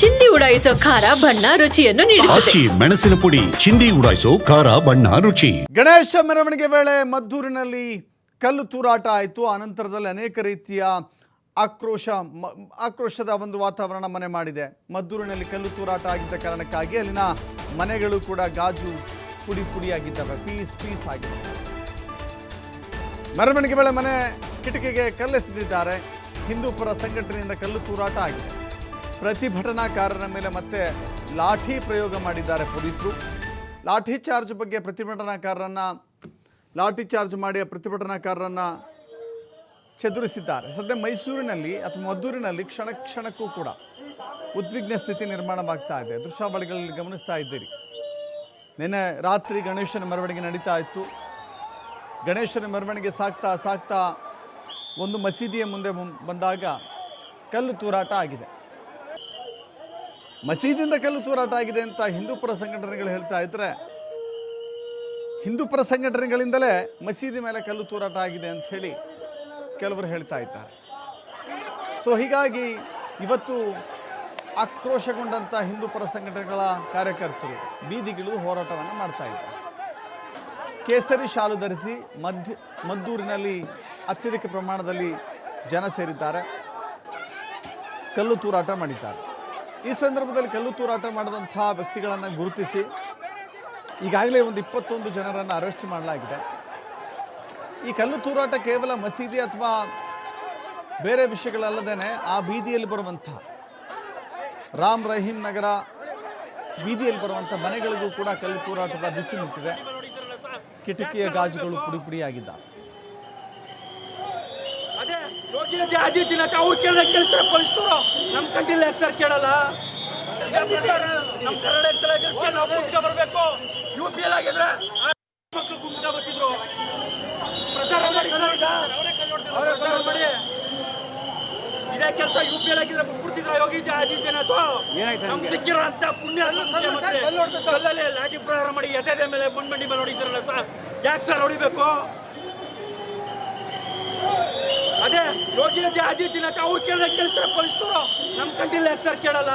ಚಿಂದಿ ಉಡಾಯಿಸೋ ಖಾರ ಬಣ್ಣ ರುಚಿಯನ್ನು ನೀಡುತ್ತದೆ. ಆಚಿ ಮೆಣಸಿನ ಪುಡಿ ಚಿಂದಿ ಉಡಾಯಿಸೋ ಖಾರ ಬಣ್ಣ ರುಚಿ. ಗಣೇಶ ಮೆರವಣಿಗೆ ವೇಳೆ ಮದ್ದೂರಿನಲ್ಲಿ ಕಲ್ಲು ತೂರಾಟ ಆಯಿತು. ಅನಂತರದಲ್ಲಿ ಅನೇಕ ರೀತಿಯ ಆಕ್ರೋಶ ಮ- ಆಕ್ರೋಶದ ಒಂದು ವಾತಾವರಣ ಮನೆ ಮಾಡಿದೆ. ಮದ್ದೂರಿನಲ್ಲಿ ಕಲ್ಲು ತೂರಾಟ ಆಗಿದ್ದ ಕಾರಣಕ್ಕಾಗಿ ಅಲ್ಲಿನ ಮನೆಗಳು ಕೂಡ ಗಾಜು ಪುಡಿ ಪುಡಿಯಾಗಿದ್ದಾವೆ. ಪೀಸ್ ಪೀಸ್ ಆಗಿದೆ. ಮೆರವಣಿಗೆ ವೇಳೆ ಮನೆ ಕಿಟಕಿಗೆ ಕಲ್ಲೆಸೆದಿದ್ದಾರೆ. ಹಿಂದೂಪರ ಸಂಘಟನೆಯಿಂದ ಕಲ್ಲು ತೂರಾಟ ಆಗಿದೆ. ಪ್ರತಿಭಟನಾಕಾರರ ಮೇಲೆ ಮತ್ತೆ ಲಾಠಿ ಪ್ರಯೋಗ ಮಾಡಿದ್ದಾರೆ ಪೊಲೀಸರು. ಲಾಠಿ ಚಾರ್ಜ್ ಬಗ್ಗೆ ಪ್ರತಿಭಟನಾಕಾರರನ್ನ, ಲಾಠಿ ಚಾರ್ಜ್ ಮಾಡಿ ಪ್ರತಿಭಟನಾಕಾರರನ್ನು ಚದುರಿಸಿದ್ದಾರೆ. ಸದ್ಯ ಮೈಸೂರಿನಲ್ಲಿ ಅಥವಾ ಮದ್ದೂರಿನಲ್ಲಿ ಕ್ಷಣ ಕ್ಷಣಕ್ಕೂ ಕೂಡ ಉದ್ವಿಗ್ನ ಸ್ಥಿತಿ ನಿರ್ಮಾಣವಾಗ್ತಾ ಇದೆ. ದೃಶ್ಯಾವಳಿಗಳಲ್ಲಿ ಗಮನಿಸ್ತಾ ಇದ್ದೀರಿ. ನಿನ್ನೆ ರಾತ್ರಿ ಗಣೇಶನ ಮೆರವಣಿಗೆ ನಡೀತಾ ಇತ್ತು. ಗಣೇಶನ ಮೆರವಣಿಗೆ ಸಾಕ್ತಾ ಸಾಕ್ತಾ ಒಂದು ಮಸೀದಿಯ ಮುಂದೆ ಬಂದಾಗ ಕಲ್ಲು ತೂರಾಟ ಆಗಿದೆ. ಮಸೀದಿಯಿಂದ ಕಲ್ಲು ತೂರಾಟ ಆಗಿದೆ ಅಂತ ಹಿಂದೂಪರ ಸಂಘಟನೆಗಳು ಹೇಳ್ತಾ ಇದ್ರೆ ಹಿಂದೂಪರ ಸಂಘಟನೆಗಳಿಂದಲೇ ಮಸೀದಿ ಮೇಲೆ ಕಲ್ಲು ತೂರಾಟ ಆಗಿದೆ ಅಂತ ಹೇಳಿ ಕೆಲವರು ಹೇಳ್ತಾ ಇದ್ದಾರೆ. ಸೊ ಹೀಗಾಗಿ ಇವತ್ತು ಆಕ್ರೋಶಗೊಂಡಂಥ ಹಿಂದೂಪರ ಸಂಘಟನೆಗಳ ಕಾರ್ಯಕರ್ತರು ಬೀದಿಗಿಳಿದು ಹೋರಾಟವನ್ನು ಮಾಡ್ತಾ ಇದ್ದಾರೆ. ಕೇಸರಿ ಶಾಲು ಧರಿಸಿ ಮಧ್ಯ, ಮದ್ದೂರಿನಲ್ಲಿ ಅತ್ಯಧಿಕ ಪ್ರಮಾಣದಲ್ಲಿ ಜನ ಸೇರಿದ್ದಾರೆ. ಕಲ್ಲು ತೂರಾಟ ಮಾಡಿದ್ದಾರೆ. ಈ ಸಂದರ್ಭದಲ್ಲಿ ಕಲ್ಲು ತೂರಾಟ ಮಾಡಿದಂಥ ವ್ಯಕ್ತಿಗಳನ್ನು ಗುರುತಿಸಿ ಈಗಾಗಲೇ ಒಂದು ಇಪ್ಪತ್ತೊಂದು ಜನರನ್ನು ಅರೆಸ್ಟ್ ಮಾಡಲಾಗಿದೆ. ಈ ಕಲ್ಲು ತೂರಾಟ ಕೇವಲ ಮಸೀದಿ ಅಥವಾ ಬೇರೆ ವಿಷಯಗಳಲ್ಲದೇನೆ ಆ ಬೀದಿಯಲ್ಲಿ ಬರುವಂಥ ರಾಮ್ ರಹೀಂ ನಗರ ಬೀದಿಯಲ್ಲಿ ಬರುವಂಥ ಮನೆಗಳಿಗೂ ಕೂಡ ಕಲ್ಲು ತೂರಾಟದ ಬಿಸಿ ಮುಟ್ಟಿದೆ. ಕಿಟಕಿಯ ಗಾಜುಗಳು ಪುಡಿ ಯೋಗಿ ಆದಿತ್ಯನಾಥ್ ಅವ್ರು ಕೇಳಿದ ಕೇಳ್ತಾರೆ ಪೊಲೀಸ್ನವರು. ನಮ್ಮ ಕಂಟಿಲ್ಲ ಯಾಕೆ ಸರ್ ಕೇಳಲ್ಲ ನಮ್ಮ ಸರ್ ಆಗಿರುತ್ತೆ ನಾವು ಕುಂತ್ಕೊ ಬರಬೇಕು. ಯು ಪಿ ಎಲ್ ಆಗಿದ್ರೆ ಮಕ್ಕಳು ಗುಂಪಿಗೆ ಬರ್ತಿದ್ರು. ಪ್ರಸಾರ ಮಾಡಿ ಸರ್ ಈಗ. ಪ್ರಸಾರ ಮಾಡಿ ಇದೇ ಕೆಲಸ ಯು ಪಿ ಎಲ್ ಆಗಿದ್ರೆ ಕೊಡ್ತಿದ್ರ ಯೋಗಿ ಆದಿತ್ಯನಾಥ್ ನಮ್ಗೆ ಸಿಕ್ಕಿರೋ ಅಂತ ಪುಣ್ಯ ಮುಖ್ಯಮಂತ್ರಿ. ಕಲ್ಲಲ್ಲಿ ಲಾಠಿ ಪ್ರಹಾರ ಮಾಡಿ ಎದೆ ಮೇಲೆ ಬಂಡಿ ಮೇಲೆ ಹೊಡಿತಾರಲ್ಲ ಸರ್. ಯಾಕೆ ಸರ್ ಹೊಡಿಬೇಕು? ಅದೇ ಯೋಗಿ ಆದಿತ್ಯನಾಥ್ ಅವ್ರು ಕೇಳಿದ್ರೆ ಕೇಳಿಸ್ತಾರೆ ಪೊಲೀಸ್ನವರು. ನಮ್ಮ ಕಂಟಿಲ್ಲ ಯಾಕೆ ಸರ್ ಕೇಳಲ್ಲ?